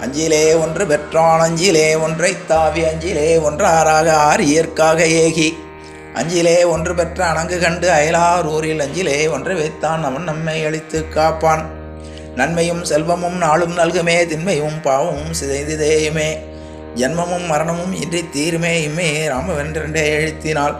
அஞ்சிலே ஒன்று பெற்றான் அஞ்சிலே ஒன்றை தாவி அஞ்சிலே ஒன்றாராக ஆரியர்க்காக ஏகி. அஞ்சிலே ஒன்று பெற்ற அணங்கு கண்டு அயலார் ஊரில் அஞ்சிலே ஒன்று வைத்தான் அவன் நம்மை அழித்து காப்பான். நன்மையும் செல்வமும் நாளும் நல்குமே திண்மையும் பாவமும் சிதைந்ததேயுமே. ஜன்மமும் மரணமும் இன்றி தீருமே இம்மே ராமவென்றென்றே எழுத்தினாள்.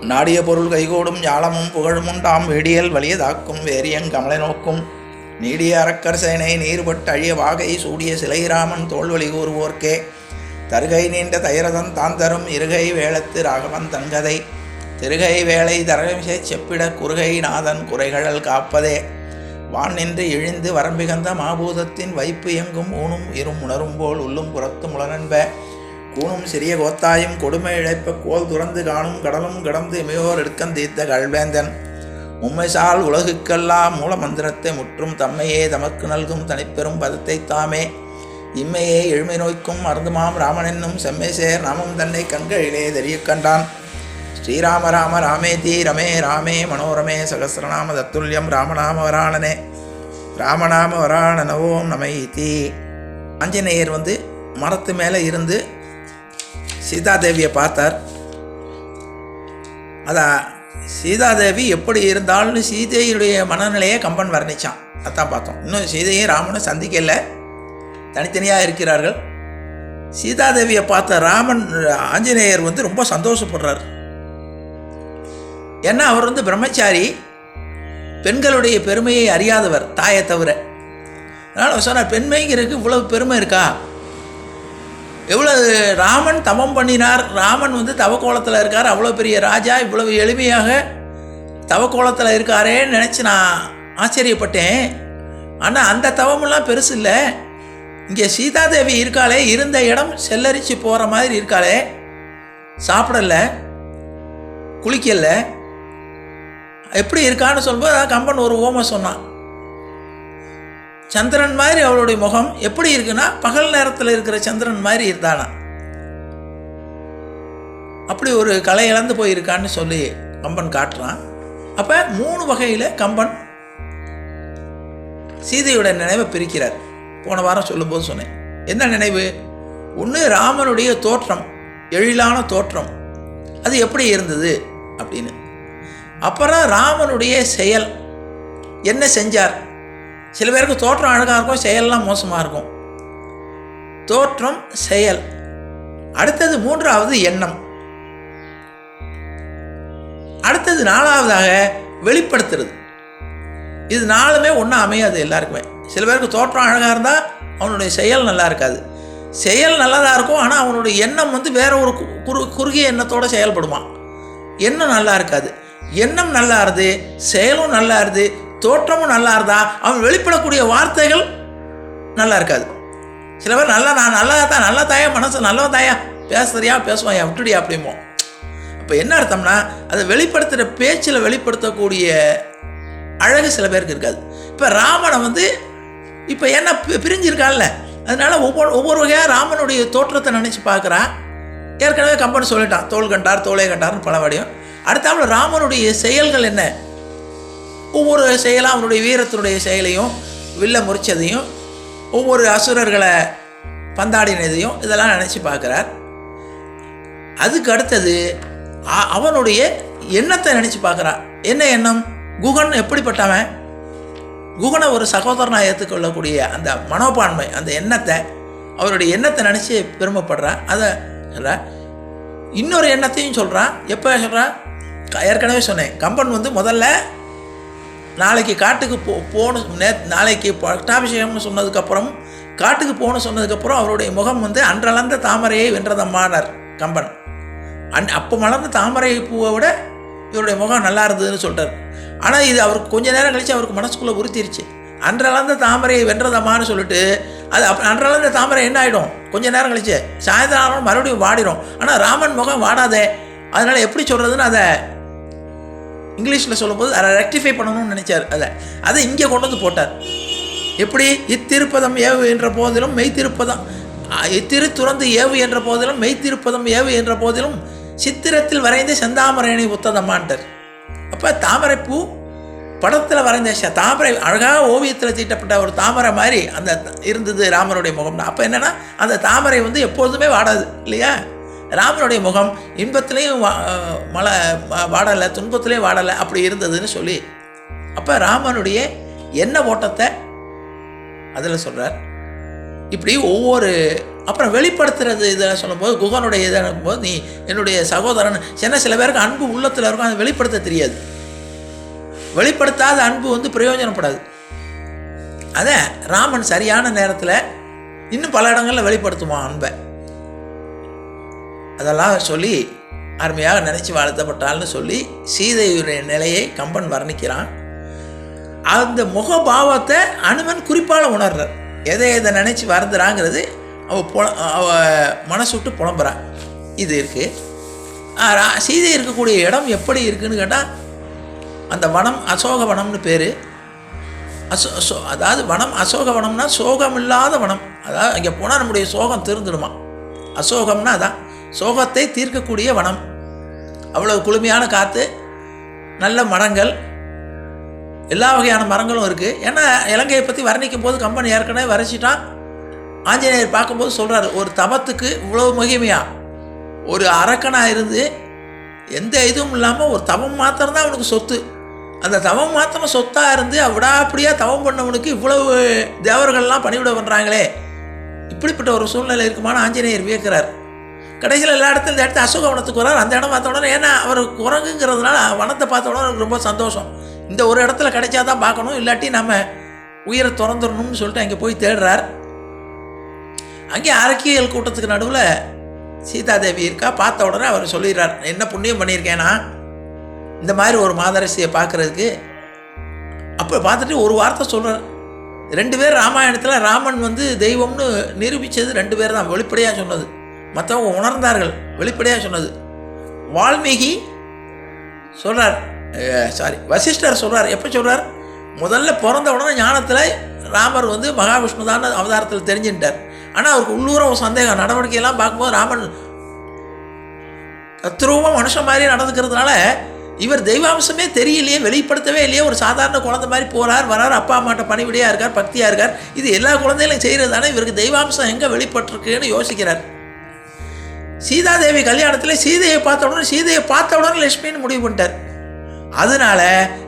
நாடிய பொருள் கைகூடும் ஞாலமும் புகழும் உண்டாம் வெடியல் வலியதாக்கும் வேரியங் கமலை நோக்கும். நீடிய அரக்கர் சேனை நீர்பட்டு அழிய வாகை சூடிய சிலைராமன் தோல்வழி கூறுவோர்க்கே. தருகை நீண்ட தைரதன் தான் தரும் இருகை வேளத்து ராகவன் தன்கதை. திருகை வேலை தரமிசை செப்பிட குறுகை நாதன் குறைகளல் காப்பதே. வான் நின்று இழிந்து வரம்பிகந்த மாபூதத்தின் வைப்பு எங்கும் ஊனும் இரும் உணரும் போல் உள்ளும் புறத்தும் உளனன்ப கூணும் சிறிய கோத்தாயும் கொடுமை இழைப்ப கோல் துறந்து காணும் கடலும் கடந்து இமையோர் எடுக்கந்தீர்த்த கல்வேந்தன். உம்மைசால் உலகுக்கெல்லாம் மூல மந்திரத்தை முற்றும் தம்மையே தமக்கு நல்கும் தனிப்பெரும் பதத்தை தாமே. இம்மையே எழுமை நோய்க்கும் மருந்துமாம் ராமன் என்னும் செம்மை நாமும் நாமம் தன்னை கண்களிலே தெரியக் கண்டான். ஸ்ரீராம ராம ராமேதி ரமே ராமே மனோரமே சகசிரநாம தத்துல்யம் ராமநாம வராணனே ராமநாம வராணன நமை நமைதி ஆஞ்சநேயர் வந்து மரத்து மேலே இருந்து சீதாதேவியை பார்த்தார். அதான் சீதாதேவி எப்படி இருந்தாலும் சீதையுடைய மனநிலையை கம்பன் வர்ணிச்சான். அதான் பார்த்தோம். இன்னும் சீதையும் ராமனும் சந்திக்கல. தனித்தனியாக இருக்கிறார்கள். சீதாதேவியை பார்த்த ராமன் ஆஞ்சநேயர் வந்து ரொம்ப சந்தோஷப்படுறார். ஏன்னா அவர் வந்து பிரம்மச்சாரி பெண்களுடைய பெருமையை அறியாதவர் தாயை தவிர. அதனால் சொன்னார் பெண்மைங்கிறதுக்கு இவ்வளவு பெருமை இருக்கா? எவ்வளவு ராமன் தவம் பண்ணினார்? ராமன் வந்து தவக்கோலத்தில் இருக்கார். அவ்வளோ பெரிய ராஜா இவ்வளவு எளிமையாக தவக்கோலத்தில் இருக்காரேன்னு நினச்சி நான் ஆச்சரியப்பட்டேன். ஆனால் அந்த தவமெல்லாம் பெருசு இல்லை. இங்கே சீதாதேவி இருக்காளே இருந்த இடம் செல்லரிச்சு போகிற மாதிரி இருக்காளே. சாப்பிடல குளிக்கலை. எப்படி இருக்கான்னு சொல்லும்போது அதான் கம்பன் ஒரு ஓமை சொன்னான். சந்திரன் மாதிரி அவளுடைய முகம் எப்படி இருக்குன்னா பகல் நேரத்தில் இருக்கிற சந்திரன் மாதிரி இருந்தானா அப்படி ஒரு கலை இழந்து போயிருக்கான்னு சொல்லி கம்பன் காட்டுறான். அப்போ மூணு வகையில் கம்பன் சீதையோட நினைவை பிரிக்கிறார். போன வாரம் சொல்லும்போது சொன்னேன். என்ன நினைவு? ஒன்று ராமனுடைய தோற்றம் எழிலான தோற்றம். அது எப்படி இருந்தது? அப்படின்னு. அப்புறம் ராமனுடைய செயல். என்ன செஞ்சார்? சில பேருக்கு தோற்றம் அழகாக இருக்கும் செயல்லாம் மோசமாக இருக்கும். தோற்றம் செயல். அடுத்தது மூன்றாவது எண்ணம். அடுத்தது நாலாவதாக வெளிப்படுத்துறது. இது நாலுமே ஒன்றும் அமையாது எல்லாருக்குமே. சில பேருக்கு தோற்றம் அழகாக இருந்தால் அவனுடைய செயல் நல்லா இருக்காது. செயல் நல்லதாக இருக்கும் ஆனால் அவனுடைய எண்ணம் வந்து வேற ஒரு கு- குறு குறுகிய எண்ணத்தோடு செயல்படுமா? எண்ணம் நல்லா இருக்காது. எண்ணம் நல்லா இருது செயலும் நல்லா இருது தோற்றமும் நல்லா இருந்தா அவன் வெளிப்படக்கூடிய வார்த்தைகள் நல்லா இருக்காது. சில பேர் நல்லா நான் நல்லா தான் நல்லா தாயா மனசு நல்ல தாயா பேசுறியா பேசுவாயா விட்டுடியா அப்படிமோ இப்போ என்ன அர்த்தம்னா அதை வெளிப்படுத்துகிற பேச்சில் வெளிப்படுத்தக்கூடிய அழகு சில பேருக்கு இருக்காது. இப்போ ராமனை வந்து இப்போ என்ன பி- பிரிஞ்சிருக்கான்ல. அதனால ஒவ்வொரு ஒவ்வொரு வகையாக ராமனுடைய தோற்றத்தை நினச்சி பார்க்குறான் ஏற்கனவே கம்பன் சொல்லிட்டான் தோல் கண்டார் தோலை கண்டார்னு பல வடியும் அடுத்தாப்புல ராமனுடைய செயல்கள் என்ன? ஒவ்வொரு செயலாக அவனுடைய வீரத்தினுடைய செயலையும் வில்ல முறிச்சதையும் ஒவ்வொரு அசுரர்களை பந்தாடினதையும் இதெல்லாம் நினச்சி பார்க்குறார். அதுக்கு அடுத்தது அவனுடைய எண்ணத்தை நினச்சி பார்க்குறான். என்ன எண்ணம்? குகன் எப்படிப்பட்டவன்? குகனை ஒரு சகோதரனாக ஏற்றுக்கொள்ளக்கூடிய அந்த மனோபான்மை அந்த எண்ணத்தை அவருடைய எண்ணத்தை நினச்சி பெருமைப்படுறான். அதை இன்னொரு எண்ணத்தையும் சொல்கிறான் எப்போ சொல்கிறான் ஏற்கனவே சொன்னேன் கம்பன் வந்து முதல்ல நாளைக்கு காட்டுக்கு போ போகணும் நே நாளைக்கு பட்டாபிஷேகம்னு சொன்னதுக்கப்புறம் காட்டுக்கு போகணும் சொன்னதுக்கப்புறம் அவருடைய முகம் வந்து அன்றளந்த தாமரையை வென்றதம்மானார் கம்பன். அன் அப்போ மலர்ந்த தாமரை பூவை விட இவருடைய முகம் நல்லா இருந்ததுன்னு சொல்கிறார் ஆனால் இது அவருக்கு கொஞ்ச நேரம் கழித்து அவருக்கு மனசுக்குள்ளே உறுத்திருச்சு. அன்றளந்த தாமரையை வென்றதம்மான்னு சொல்லிட்டு அது அப்போ அன்றளந்த தாமரை என்ன ஆகிடும் கொஞ்ச நேரம் கழிச்சு சாயந்தரம் மறுபடியும் வாடிடும் ஆனால் ராமன் முகம் வாடாதே. அதனால் எப்படி சொல்கிறதுன்னு அதை இங்கிலீஷில் சொல்லும்போது அதை ரெக்டிஃபை பண்ணணும்னு நினச்சார். அதை அதை இங்கே கொண்டு வந்து போட்டார். எப்படி? இத்திருப்பதம் ஏவு என்ற போதிலும் மெய்த்திருப்பதம் இத்திரு துறந்து ஏவு என்ற போதிலும் மெய்த்திருப்பதம் ஏவு என்ற போதிலும் சித்திரத்தில் வரைந்து செந்தாமரையனை புத்ததம்மான்ட்டார் அப்போ தாமரைப்பூ படத்தில் வரைந்த தாமரை அழகாக ஓவியத்தில் தீட்டப்பட்ட ஒரு தாமரை மாதிரி அந்த இருந்தது ராமருடைய முகம்னா. அப்போ என்னென்னா அந்த தாமரை வந்து எப்பொழுதுமே வாடாது இல்லையா? ராமனுடைய முகம் இன்பத்திலையும் வா வாடலை துன்பத்திலையும் வாடலை அப்படி இருந்ததுன்னு சொல்லி. அப்போ ராமனுடைய என்ன ஓட்டத்தை அதில் சொல்கிறார் இப்படி ஒவ்வொரு அப்புறம் வெளிப்படுத்துறது இதில் சொல்லும்போது குகனுடைய இதை போது நீ என்னுடைய சகோதரன். சின்ன சில பேருக்கு அன்பு உள்ளத்தில் இருக்கும் அதை வெளிப்படுத்த தெரியாது. வெளிப்படுத்தாத அன்பு வந்து பிரயோஜனப்படாது. அதை ராமன் சரியான நேரத்தில் இன்னும் பல இடங்களில் வெளிப்படுத்துவான் அன்பை. அதெல்லாம் சொல்லி அருமையாக நினச்சி வாழ்த்தப்பட்டாள்னு சொல்லி சீதையுடைய நிலையை கம்பன் வர்ணிக்கிறான். அந்த முகபாவத்தை அனுமன் குறிப்பால் உணர்றார். எதை எதை நினச்சி வருந்துறாங்கிறது அவ புல அவ மனசு விட்டு புலம்புறான் இது இருக்குது சீதை இருக்கக்கூடிய இடம் எப்படி இருக்குன்னு கேட்டால் அந்த வனம் அசோக வனம்னு பேர். அசோ சோ அதாவது வனம் அசோக வனம்னா சோகம் இல்லாத வனம். அதாவது அங்கே போனால் நம்முடைய சோகம் திருந்துடுமா. அசோகம்னா அதான். சோகத்தை தீர்க்கக்கூடிய வனம். அவ்வளோ குளுமையான காற்று நல்ல மரங்கள் எல்லா வகையான மரங்களும் இருக்குது ஏன்னா இலங்கையை பற்றி வர்ணிக்கும் போது கம்பன் ஏற்கனவே வரைச்சிட்டான் ஆஞ்சநேயர் பார்க்கும்போது சொல்கிறார் ஒரு தபத்துக்கு இவ்வளோ மகிமையாக ஒரு அரக்கனாக இருந்து எந்த இதுவும் இல்லாமல் ஒரு தவம் மாத்திரம்தான் அவனுக்கு சொத்து. அந்த தவம் மாத்திரம் சொத்தாக இருந்து விடாப்படியாக தவம் பண்ணவனுக்கு இவ்வளவு தேவர்கள்லாம் பணிவிட பண்ணுறாங்களே இப்படிப்பட்ட ஒரு சூழ்நிலை இருக்குமான ஆஞ்சநேயர் வியக்கிறார். கடைசியில் எல்லா இடத்துல இந்த இடத்துல அசோகவனத்துக்கு வரார். அந்த இடம் பார்த்த உடனே ஏன்னா அவர் குரங்குங்கிறதுனால வனத்தை பார்த்த உடனே அவருக்கு ரொம்ப சந்தோஷம். இந்த ஒரு இடத்துல கிடைச்சா தான் பார்க்கணும் இல்லாட்டி நம்ம உயிரை திறந்துடணும்னு சொல்லிட்டு அங்கே போய் தேடுறார். அங்கே அரக்கியல் கூட்டத்துக்கு நடுவில் சீதாதேவி இருக்கா? பார்த்த உடனே அவர் சொல்லிடுறார் என்ன புண்ணியம் பண்ணியிருக்கேன்னா இந்த மாதிரி ஒரு மாதரசியை பார்க்குறதுக்கு. அப்போ பார்த்துட்டு ஒரு வார்த்தை சொல்கிறார் ரெண்டு பேர் ராமாயணத்தில் ராமன் வந்து தெய்வம்னு நிரூபித்தது ரெண்டு பேர் தான் வெளிப்படையாக சொன்னது. மற்றவங்க உணர்ந்தார்கள். வெளிப்படையாக சொன்னது. வால்மீகி சொல்கிறார் சாரி வசிஷ்டர் சொல்கிறார் எப்போ சொல்கிறார் முதல்ல பிறந்த உடனே ஞானத்தில் ராமர் வந்து மகாவிஷ்ணு தான் அவதாரத்தில் தெரிஞ்சுட்டார் ஆனால் அவருக்கு உள்ளூர ஒரு சந்தேகம். நடவடிக்கையெல்லாம் பார்க்கும்போது ராமன் தத்ரூபம் மனுஷன் மாதிரி நடந்துக்கிறதுனால இவர் தெய்வாம்சமே தெரியலையே வெளிப்படுத்தவே இல்லையே. ஒரு சாதாரண குழந்தை மாதிரி போகிறார் வரார். அப்பா அம்மாட்ட பணிவிடையாக இருக்கார் பக்தியாக இருக்கார். இது எல்லா குழந்தைகளையும் செய்கிறது தானே இவருக்கு தெய்வாம்சம் எங்கே வெளிப்பட்டிருக்குன்னு யோசிக்கிறார். சீதாதேவி கல்யாணத்தில் சீதையை பார்த்த உடனே சீதையை பார்த்த உடனே லட்சுமின்னு முடிவு பண்ணிட்டார். அதனால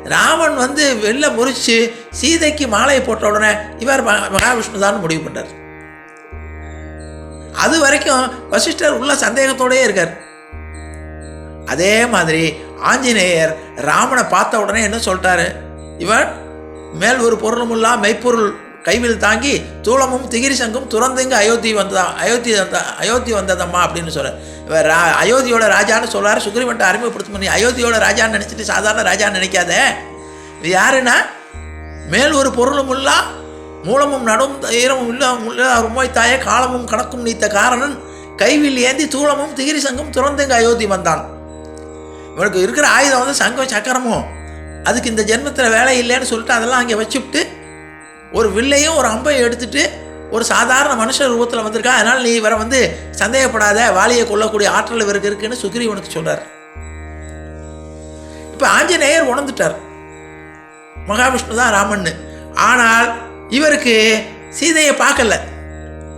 ராமன் வந்து வெளில முறிச்சு சீதைக்கு மாலையை போட்ட உடனே இவர் மகாவிஷ்ணு தான் முடிவு பண்ணார் அது வரைக்கும் வசிஷ்டர் உள்ள சந்தேகத்தோடயே இருக்கார். அதே மாதிரி ஆஞ்சநேயர் ராமனை பார்த்த உடனே என்ன சொல்லிட்டாரு? இவன் மேல் ஒரு பொருளும் இல்லா மெய்ப்பொருள் கைவில் தாங்கி தூளமும் திகிரி சங்கும் துறந்துங்க அயோத்தி வந்ததா அயோத்தி வந்த அயோத்தி வந்ததம்மா அப்படின்னு சொல்கிற இவர் ரா அயோத்தியோட ராஜான்னு சொல்றாரு சுக்ரீவன்ட்ட அறிமுகப்படுத்தும் நீ அயோத்தியோட ராஜான்னு நினச்சிட்டு சாதாரண ராஜான்னு நினைக்காத. இது யாருன்னா? மேல் ஒரு பொருளும் இல்லா மூலமும் நடும் ஈரமும் இல்ல உண்மை தாய காலமும் கணக்கும் நீத்த காரணன். கைவில் ஏந்தி தூளமும் திகிரி சங்கும் துறந்துங்க அயோத்தி வந்தான். இவனுக்கு இருக்கிற ஆயுதம் வந்து சங்கம் சக்கரமும் அதுக்கு இந்த ஜென்மத்தில் வேலை இல்லைன்னு சொல்லிட்டு அதெல்லாம் அங்கே வச்சுவிட்டு ஒரு வில்லையும் ஒரு அம்பையும் எடுத்துட்டு ஒரு சாதாரண மனுஷ ரூபத்தில் வந்திருக்கா. அதனால் நீ இவரை வந்து சந்தேகப்படாத வாலியை கொல்லக்கூடிய ஆற்றல் இவருக்கு இருக்குன்னு சுக்ரீவனுக்கு சொல்கிறார் இப்போ ஆஞ்சநேயர் உணர்ந்துட்டார். மகாவிஷ்ணு தான் ராமன்னு. ஆனால் இவருக்கு சீதையை பார்க்கல.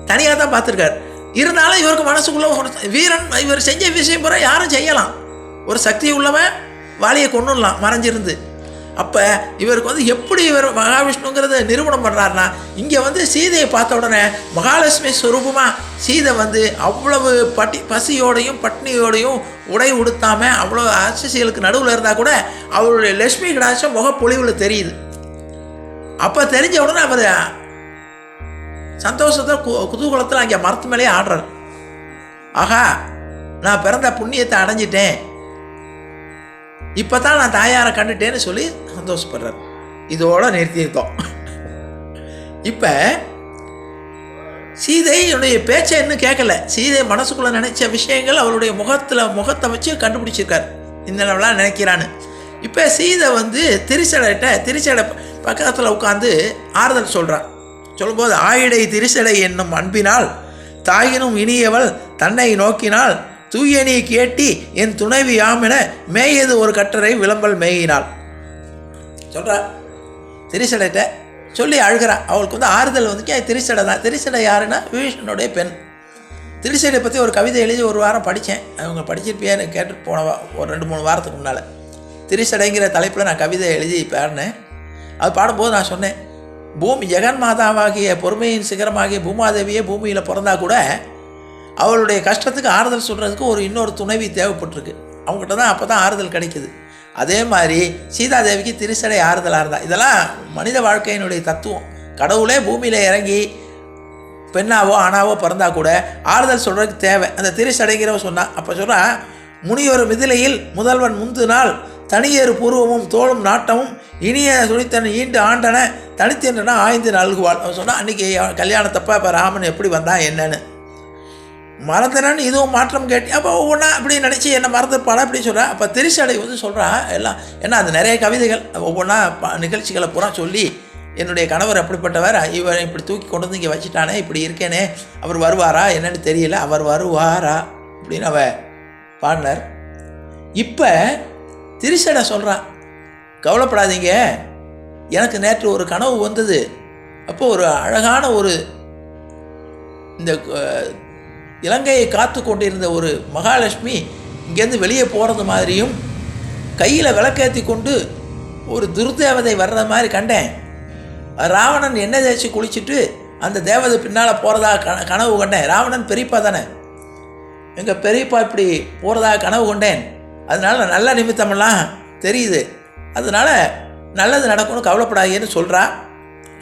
தனியாக தான் பார்த்துருக்கார். இருந்தாலும் இவருக்கு மனசுக்குள்ள வீரன் இவர் செஞ்ச விஷயம் பூரா யாரும் செய்யலாம். ஒரு சக்தி உள்ளவன் வாலியை கொண்டுடலாம் மறைஞ்சிருந்து. அப்போ இவருக்கு வந்து எப்படி இவர் மகாவிஷ்ணுங்கிறத நிரூபணம் பண்ணுறாருனா இங்கே வந்து சீதையை பார்த்த உடனே மகாலட்சுமி ஸ்வரூபமாக சீதை வந்து அவ்வளவு பட்டி பசியோடையும் பட்னியோடையும் உடை உடுத்தாமல் அவ்வளோ அரசியலுக்கு நடுவில் இருந்தால் கூட அவருடைய லட்சுமி கடாட்சம் முகப்பொழிவில் தெரியுது. அப்போ தெரிஞ்ச உடனே அவர் சந்தோஷத்தில் கு குதூகலத்தில் அங்கே மரத்து மேலேயே ஆடுறார். ஆஹா நான் பிறந்த புண்ணியத்தை அடைஞ்சிட்டேன். இப்போ தான் நான் தாயாரை கண்டுட்டேன்னு சொல்லி சந்தோஷப்படுறார். இதோட நிறுத்தியிருக்கோம் இப்போ சீதையுடைய பேச்சை இன்னும் கேட்கல. சீதை மனசுக்குள்ளே நினைச்ச விஷயங்கள் அவருடைய முகத்தில் முகத்தை வச்சு கண்டுபிடிச்சிருக்கார். இன்னெல்லாம் நினைக்கிறான்னு. இப்போ சீதை வந்து திருச்சடைகிட்ட திருச்சடை பக்கத்தில் உட்காந்து ஆறுதல் சொல்கிறான் சொல்லும்போது ஆயிடை திருச்சடை என்னும் அன்பினால் தாயினும் இனியவள் தன்னை நோக்கினால் தூயணியை கேட்டி என் துணைவி யாமென மேயது ஒரு கட்டரை விளம்பல் மேயினாள். சொல்கிறா திரிசடைகிட்ட சொல்லி அழுகிறான் அவளுக்கு வந்து ஆறுதல் வந்து திரிசடை தான். திரிசடை யாருன்னா? விபீஷனுடைய பெண். திரிசடை பற்றி ஒரு கவிதை எழுதி ஒரு வாரம் படித்தேன். அவங்க படிச்சிருப்பியான்னு கேட்டுட்டு போனவா ஒரு ரெண்டு மூணு வாரத்துக்கு முன்னால். திரிசடைங்கிற தலைப்பில் நான் கவிதை எழுதி பாடினேன் அது பாடும்போது நான் சொன்னேன் பூமி ஜெகன் மாதாவாகிய பொறுமையின் சிகரமாகிய பூமாதேவியே பூமியில் பிறந்தா கூட அவளுடைய கஷ்டத்துக்கு ஆறுதல் சொல்கிறதுக்கு ஒரு இன்னொரு துணைவி தேவைப்பட்டிருக்கு. அவங்ககிட்ட தான் அப்போ தான் ஆறுதல் கிடைக்குது. அதே மாதிரி சீதாதேவிக்கு திருசடை ஆறுதலாக இருந்தால் இதெல்லாம் மனித வாழ்க்கையினுடைய தத்துவம். கடவுளே பூமியில் இறங்கி பெண்ணாவோ ஆணாவோ பிறந்தா கூட ஆறுதல் சொல்கிறதுக்கு தேவை. அந்த திருச்சடைங்கிறவ சொன்னான் அப்போ சொல்கிறான் முனியொரு மிதிலையில் முதல்வன் முந்து நாள் தனியேறு பூர்வமும் தோளும் நாட்டமும் இனிய சுழித்தன் ஈண்டு ஆண்டன தனித்தென்றனா ஆய்ந்து நல்குவாள். அவன் சொன்னால் அன்றைக்கி கல்யாணத்தப்ப இப்போ ராமன் எப்படி வந்தான் என்னன்னு? மறந்துறேன்னு இதுவும் மாற்றம் கேட்டு அப்போ ஒவ்வொன்றா அப்படி நினச்சி என்ன மறந்துருப்பாளா அப்படி சொல்கிறா அப்போ திருச்சடை வந்து சொல்கிறா எல்லாம் ஏன்னா அது நிறைய கவிதைகள் ஒவ்வொன்றா நிகழ்ச்சிகளை பூரா சொல்லி என்னுடைய கணவர் அப்படிப்பட்டவர் இவர் இப்படி தூக்கி கொண்டு வந்து இங்கே வச்சுட்டானே இப்படி இருக்கேனே அவர் வருவாரா என்னன்னு தெரியல அவர் வருவாரா அப்படின்னு அவ பாடினார். இப்போ திருச்சடை சொல்கிறான் கவலைப்படாதீங்க எனக்கு நேற்று ஒரு கனவு வந்தது. அப்போ ஒரு அழகான ஒரு இந்த இலங்கையை காத்து கொண்டிருந்த ஒரு மகாலட்சுமி இங்கேருந்து வெளியே போகிறது மாதிரியும் கையில் விளக்கேற்றி கொண்டு ஒரு துர்தேவதை வர்ற மாதிரி கண்டேன். ராவணன் எண்ணெய் தேய்ச்சி குளிச்சுட்டு அந்த தேவதை பின்னால் போகிறதா கன கனவு கண்டேன். ராவணன் பெரியப்பா தானே. எங்கள் பெரியப்பா இப்படி போகிறதா கனவு கொண்டேன். அதனால் நல்ல நிமித்தமெல்லாம் தெரியுது. அதனால் நல்லது நடக்கும்னு கவலைப்படாதீன்னு சொல்கிறா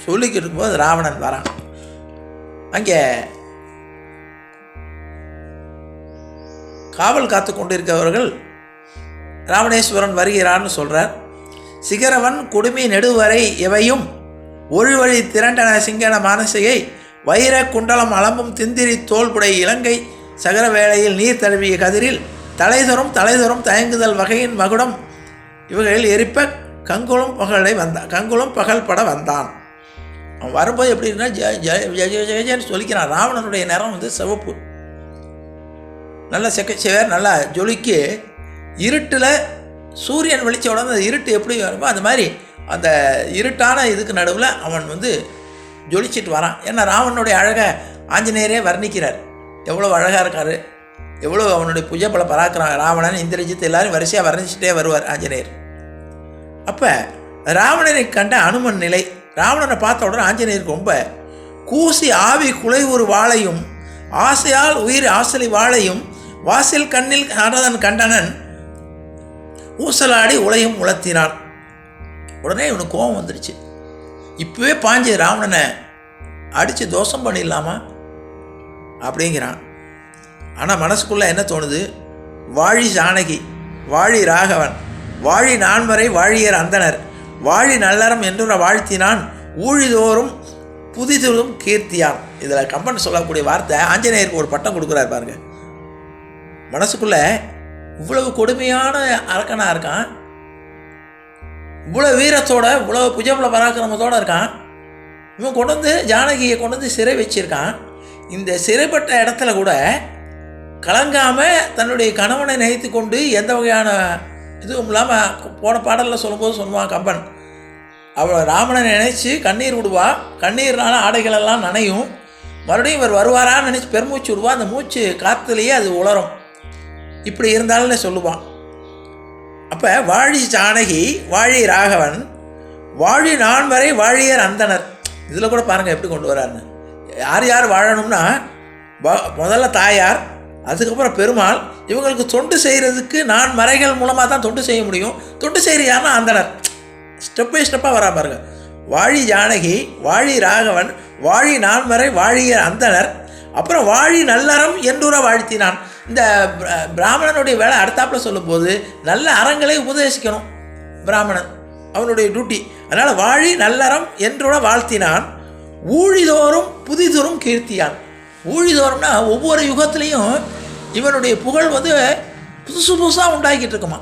சொல்லிக்கிட்டு இருக்கும்போது ராவணன் வரான். அங்கே காவல் காத்து கொண்டிருக்கிறவர்கள் ராவணேஸ்வரன் வருகிறான்னு சொல்கிறார் சிகரவன் குடுமி நெடுவரை எவையும் ஒரு வழி திரண்டன சிங்கன மானசையை வைர குண்டலம் அலம்பும் திந்திரி தோல்புடை இலங்கை சகர வேளையில் நீர் தழுவிய கதிரில் தலைதரும் தலைதரும் தயங்குதல் வகையின் மகுடம் இவர்களில் எரிப்ப கங்குளும் பகலை வந்தான் கங்குளும் பகல் பட வந்தான் அவன் வரும்போது எப்படின்னா இருந்தா ஜெய ஜெய ஜெய ஜெய ஜெயன்னு சொல்லிக்கிறான் ராவணனுடைய நிறம் வந்து சிவப்பு நல்லா செக்க சேர் நல்லா ஜொலிக்கு. இருட்டில் சூரியன் வெளிச்ச உடனே அந்த இருட்டு எப்படி வருமோ அந்த மாதிரி அந்த இருட்டான இதுக்கு நடுவில் அவன் வந்து ஜொலிச்சிட்டு வரான். ஏன்னா ராவனுடைய அழகை ஆஞ்சநேயரே வர்ணிக்கிறார். எவ்வளோ அழகாக இருக்கார். எவ்வளோ அவனுடைய புஜபல பராக்கிரம் ராவணன் இந்திரஜித் எல்லாரும் வரிசையாக வர்ணிச்சிட்டே வருவார் ஆஞ்சநேயர். அப்போ ராவணனை கண்ட அனுமன் நிலை ராவணனை பார்த்த உடனே ஆஞ்சநேயருக்கு ரொம்ப கூசி ஆவி குலை ஒரு வாழையும் ஆசையால் உயிர் ஆசலி வாழையும் வாசல் கண்ணில் நாரதன் கண்டனன் ஊசலாடி உலையும் உலர்த்தினான் உடனே இவனுக்கு கோபம் வந்துடுச்சு. இப்போவே பாஞ்சி ராவணனை அடித்து தோஷம் பண்ணிடலாமா? அப்படிங்கிறான். ஆனால் மனசுக்குள்ளே என்ன தோணுது? வாழி ஜானகி வாழி ராகவன் வாழி நான்வரை வாழியர் அந்தனர் வாழி நல்லறம் என்று வாழ்த்தினான் ஊழிதோறும் புதிதோறும் கீர்த்தியான். இதில் கம்பன் சொல்லக்கூடிய வார்த்தை ஆஞ்சநேயருக்கு ஒரு பட்டம் கொடுக்குறாரு பாருங்க. மனசுக்குள்ள இவ்வளவு கொடுமையான அரக்கனாக இருக்கான்? இவ்வளோ வீரத்தோட இவ்வளோ புஜபல பராக்கிரமத்தோடு இருக்கான்? இவன் கொண்டு வந்து ஜானகியை கொண்டு வந்து சிறை வச்சிருக்கான். இந்த சிறைப்பட்ட இடத்துல கூட கலங்காமல் தன்னுடைய கணவனை நினைத்து கொண்டு எந்த வகையான இதுவும் இல்லாமல் போன பாடலில் சொல்லும்போது சொல்லுவான் கம்பன். அவளை ராமனை நினைச்சு கண்ணீர் விடுவா. கண்ணீர்னால ஆடைகளெல்லாம் நனையும். மறுபடியும் இவர் வருவாரான்னு நினச்சி பெருமூச்சு விடுவா. அந்த மூச்சு காற்றுலேயே அது உலரும். இப்படி இருந்தாலும் சொல்லுவான். அப்போ வாழி ஜானகி வாழி ராகவன் வாழி நான் வரை வாழியர் அந்தனர். இதில் கூட பாருங்கள் எப்படி கொண்டு வராருன்னு. யார் யார் வாழணும்னா முதல்ல தாயார் அதுக்கப்புறம் பெருமாள் இவங்களுக்கு தொண்டு செய்கிறதுக்கு நான் மறைகள் மூலமாக தான் தொண்டு செய்ய முடியும். தொண்டு செய்கிற யாருன்னா அந்தனர். ஸ்டெப் பை ஸ்டெப்பாக வரா பாருங்கள் வாழி ஜானகி வாழி ராகவன் வாழி நான்மறை வாழிய அந்தனர். அப்புறம் வாழி நல்லறம் என்றுற வாழ்த்தினான். இந்த பிராமணனுடைய வேலை அடுத்தாப்பில் சொல்லும்போது நல்ல அறங்களை உபதேசிக்கணும் பிராமணன் அவனுடைய டியூட்டி அதனால் வாழி நல்லறம் என்றோட வாழ்த்தினான் ஊழிதோறும் புதிதோறும் கீர்த்தியான். ஊழிதோறும்னா ஒவ்வொரு யுகத்துலேயும் இவனுடைய புகழ் வந்து புதுசு புதுசாக உண்டாக்கிட்டு இருக்குமா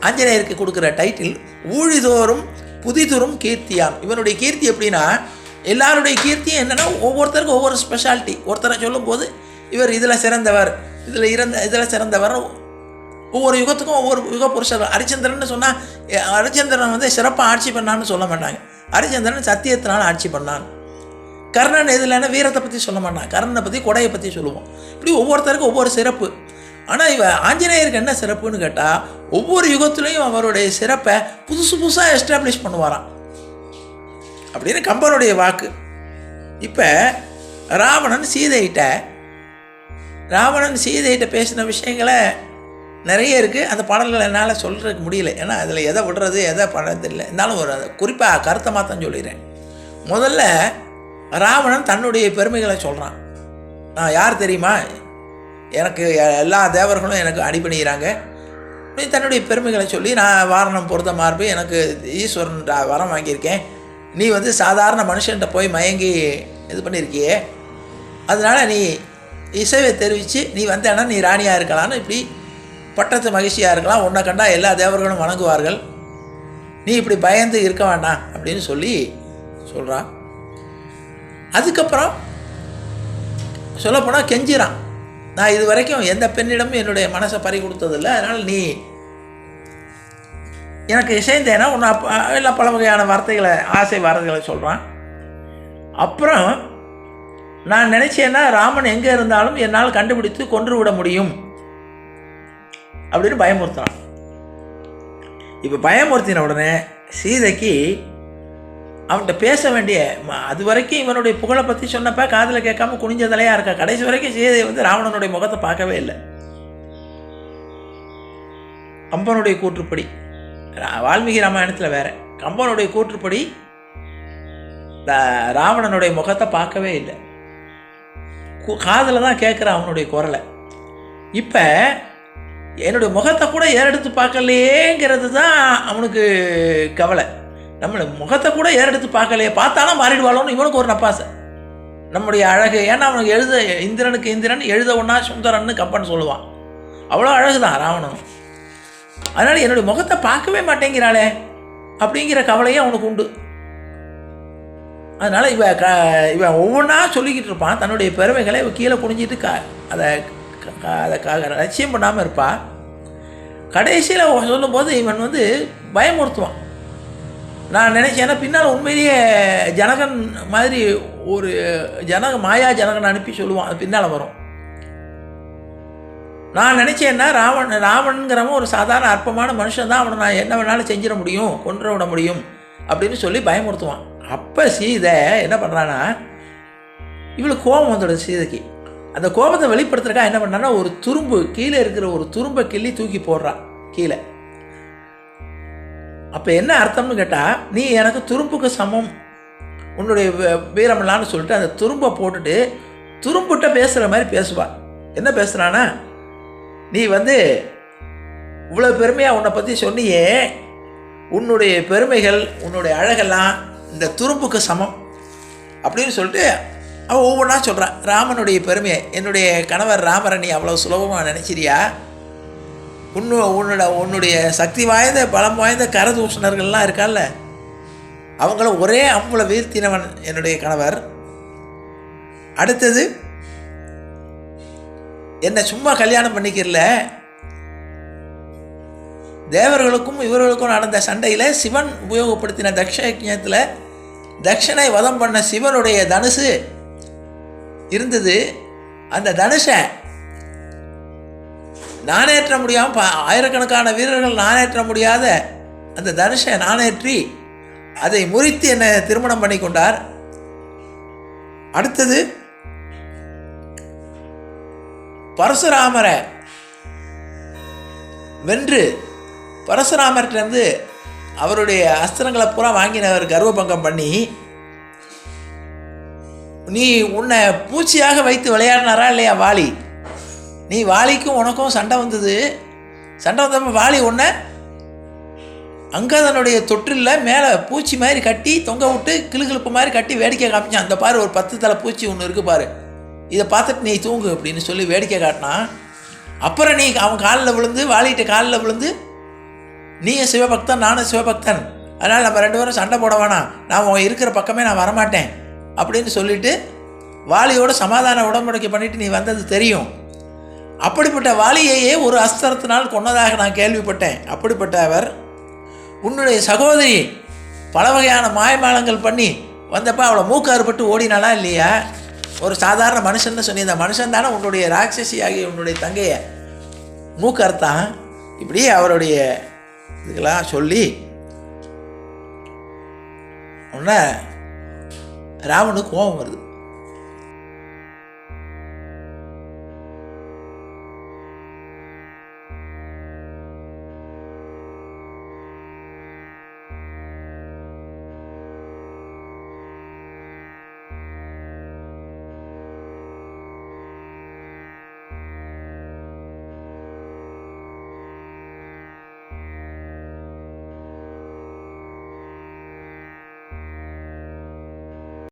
ஆஞ்சநேயருக்கு கொடுக்குற டைட்டில் ஊழிதோறும் புதிதுறும் கீர்த்தியான். இவனுடைய கீர்த்தி எப்படின்னா எல்லாருடைய கீர்த்தியும் என்னென்னா ஒவ்வொருத்தருக்கும் ஒவ்வொரு ஸ்பெஷாலிட்டி ஒருத்தரை சொல்லும்போது இவர் இதில் சிறந்தவர். இதில் இறந்த இதில் சிறந்தவர். ஒவ்வொரு யுகத்துக்கும் ஒவ்வொரு யுக புருஷர் ஹரிச்சந்திரன் சொன்னால் ஹரிச்சந்திரன் வந்து சிறப்பாக ஆட்சி பண்ணான்னு சொல்ல மாட்டாங்க. ஹரிச்சந்திரன் சத்தியத்தினால் ஆட்சி பண்ணான் கர்ணன் எதுலன்னா வீரத்தை பற்றி சொல்ல மாட்டான். கர்ணனை பற்றி கொடையை பற்றி சொல்லுவோம். இப்படி ஒவ்வொருத்தருக்கும் ஒவ்வொரு சிறப்பு. ஆனால் இவ ஆஞ்சநேயருக்கு என்ன சிறப்புன்னு கேட்டால் ஒவ்வொரு யுகத்துலேயும் அவருடைய சிறப்பை புதுசு புதுசாக எஸ்டாப்ளிஷ் பண்ணுவாராம். அப்படின்னு கம்பனுடைய வாக்கு. இப்போ ராவணன் சீதையிட்ட ராவணன் சீதையிட்ட பேசின விஷயங்களை நிறைய இருக்குது அந்த பாடல்களை என்னால் சொல்கிறதுக்கு முடியல. ஏன்னா அதில் எதை விடுறது எதை பண்ணுறது தெரியல. இருந்தாலும் ஒரு குறிப்பாக கருத்தை மாத்தான் சொல்லிடுறேன். முதல்ல ராவணன் தன்னுடைய பெருமைகளை சொல்கிறான் நான் யார் தெரியுமா? எனக்கு எல்லா தேவர்களும் எனக்கு அடிபணிகிறாங்க இப்படி தன்னுடைய பெருமைகளை சொல்லி நான் வாரணம் பொருத்த மார்பு எனக்கு ஈஸ்வரன் வரம் வாங்கியிருக்கேன். நீ வந்து சாதாரண மனுஷன்கிட்ட போய் மயங்கி இது பண்ணியிருக்கியே. அதனால் நீ இசைவை தெரிவித்து நீ வந்தேன்னா நீ ராணியாக இருக்கலாம்னு இப்படி பட்டத்து மகிழ்ச்சியாக இருக்கலாம். உன்னை கண்டா எல்லா தேவர்களும் வணங்குவார்கள். நீ இப்படி பயந்து இருக்க வேண்டாம் அப்படின்னு சொல்லி சொல்கிறான் அதுக்கப்புறம் சொல்லப்போனால் கெஞ்சிறான். நான் இது வரைக்கும் எந்த பெண்ணிடமும் என்னுடைய மனசை பறி கொடுத்ததில்ல. அதனால் நீ எனக்கு இசைந்தேன்னா உன்னை அப்ப எல்லா பல வகையான வார்த்தைகளை ஆசை வார்த்தைகளை சொல்கிறான் அப்புறம் நான் நினச்சேன்னா ராமன் எங்கே இருந்தாலும் என்னால் கண்டுபிடித்து கொன்று விட முடியும். அப்படின்னு பயமுறுத்தினான் இப்போ பயமுறுத்தின உடனே சீதைக்கு அவன்கிட்ட பேச வேண்டிய அது வரைக்கும் இவனுடைய புகழை பற்றி சொன்னப்ப காதில் கேட்காம குனிஞ்ச தலையாக இருக்கா? கடைசி வரைக்கும் சீதை வந்து ராவணனுடைய முகத்தை பார்க்கவே இல்லை. கம்பனுடைய கூற்றுப்படி வால்மீகி ராமாயணத்தில் வேற கம்பனுடைய கூற்றுப்படி ராவணனுடைய முகத்தை பார்க்கவே இல்லை. காதில் தான் கேட்குறான் அவனுடைய குரலை. இப்போ என்னுடைய முகத்தை கூட ஏறெடுத்து பார்க்கலையேங்கிறது தான் அவனுக்கு கவலை. நம்மளை முகத்தை கூட ஏறெடுத்து பார்க்கலையே பார்த்தாலும் மாறிடுவாளோன்னு இவனுக்கு ஒரு நப்பாசை. நம்முடைய அழகு ஏன்னா அவனுக்கு எழுத இந்திரனுக்கு இந்திரன் எழுத ஒன்றா சுந்தரன்னு கப்பன் சொல்லுவான். அவ்வளோ அழகு தான் ராவணன். அதனால் என்னுடைய முகத்தை பார்க்கவே மாட்டேங்கிறாளே அப்படிங்கிற கவலையும் அவனுக்கு உண்டு. அதனால் இவ க இவன் ஒவ்வொன்றா சொல்லிக்கிட்டு இருப்பான். தன்னுடைய பெருமைகளை இவன் கீழே குனிஞ்சிட்டு க அதை அதை க லட்சியம் பண்ணாமல் இருப்பாள் கடைசியில் சொல்லும்போது இவன் வந்து பயமுறுத்துவான். நான் நினச்சேன்னா பின்னால் உண்மையிலேயே ஜனகன் மாதிரி ஒரு ஜனக மாயா ஜனகன் அனுப்பி சொல்லுவான். அது பின்னால் வரும். நான் நினச்சேன்னா ராவன் ராவணுங்கிறவன் ஒரு சாதாரண அற்பமான மனுஷன் தான் அவனை நான் என்ன வேணாலும் செஞ்சிட முடியும் கொன்று விட முடியும் அப்படின்னு சொல்லி பயமுறுத்துவான். அப்போ சீதை என்ன பண்ணுறான்னா இவளுக்கு கோபம் வந்துடுது சீதைக்கு. அந்த கோபத்தை வெளிப்படுத்துறக்கா என்ன பண்ணான்னா ஒரு துரும்பு கீழே இருக்கிற ஒரு துரும்பை கிள்ளி தூக்கி போடுறான் கீழே. அப்போ என்ன அர்த்தம்னு கேட்டால் நீ எனக்கு துரும்புக்கு சமம் உன்னுடைய வீரமில்லான்னு சொல்லிட்டு அந்த துரும்பை போட்டுட்டு துரும்புட்ட பேசுகிற மாதிரி பேசுவாள் என்ன பேசுகிறானா நீ வந்து இவ்வளோ பெருமையாக உன்னை பற்றி சொன்னியே உன்னுடைய பெருமைகள் உன்னுடைய அழகெல்லாம் இந்த துருப்புக்கு சமம் அப்படின்னு சொல்லிட்டு அவன் ஒவ்வொன்றா சொல்கிறான் ராமனுடைய பெருமையை என்னுடைய கணவர் ராமரை நீ அவ்வளோ சுலபமாக நினச்சிரியா உன்னு உன்னோட உன்னுடைய சக்தி வாய்ந்த பலம் வாய்ந்த கரதூஷணர்கள்லாம் இருக்கால்ல? அவங்கள ஒரே அம்புல வீழ்த்தினவன் என்னுடைய கணவர். அடுத்தது என்னை சும்மா கல்யாணம் பண்ணிக்கிறல? தேவர்களுக்கும் இவர்களுக்கும் நடந்த சண்டையில் சிவன் உபயோகப்படுத்தின தக்ஷ தக்ஷனை வதம் பண்ண சிவனுடைய தனுசு இருந்தது. அந்த தனுஷை நானேற்ற முடியாமல் ப ஆயிரக்கணக்கான வீரர்கள் நானேற்ற முடியாத அந்த தனுஷை நானேற்றி அதை முறித்து என்னை திருமணம் பண்ணி கொண்டார். அடுத்தது பரசுராமரை வென்று பரசுராமர்கிட்டருந்து அவருடைய அஸ்திரங்களை பூரா வாங்கினவர் கர்வபங்கம் பண்ணி நீ உன்னை பூச்சியாக வைத்து விளையாடினாரா இல்லையா வாலி? நீ வாலிக்கும் உனக்கும் சண்டை வந்தது. சண்டை வந்தப்ப வாலி உன்னை அங்காதனுடைய தொற்றில் மேலே பூச்சி மாதிரி கட்டி தொங்க விட்டு கிளுகிழுப்பு மாதிரி கட்டி வேடிக்கை காமிச்சான். அந்த பாரு ஒரு பத்து தலை பூச்சி ஒன்று இருக்கு பாரு. இதை பார்த்துட்டு நீ தூங்கு அப்படின்னு சொல்லி வேடிக்கை காட்டினான். அப்புறம் நீ அவன் காலில் விழுந்து வாலிகிட்ட காலில் விழுந்து நீயும் சிவபக்தன் நானும் சிவபக்தன். அதனால் நம்ம ரெண்டு பேரும் சண்டை போட வேணாம். நான் உன் இருக்கிற பக்கமே நான் வரமாட்டேன். அப்படின்னு சொல்லிட்டு வாலியோட சமாதான உடன்படிக்கை பண்ணிட்டு நீ வந்தது தெரியும். அப்படிப்பட்ட வாலியையே ஒரு அஸ்திரத்தினால் கொன்னதாக நான் கேள்விப்பட்டேன். அப்படிப்பட்ட அவர் உன்னுடைய சகோதரி பல வகையான மாயமாலங்கள் பண்ணி வந்தப்போ அவளை மூக்காறுபட்டு ஓடினாளா இல்லையா? ஒரு சாதாரண மனுஷன்னு சொன்னி இந்த மனுஷன் தானே உன்னுடைய ராட்சசி ஆகிய உன்னுடைய தங்கையை மூக்கறுத்தான் இப்படி அவருடைய இதுக்கெல்லாம் சொல்லி உடனே ராவனுக்கு கோபம் வருது.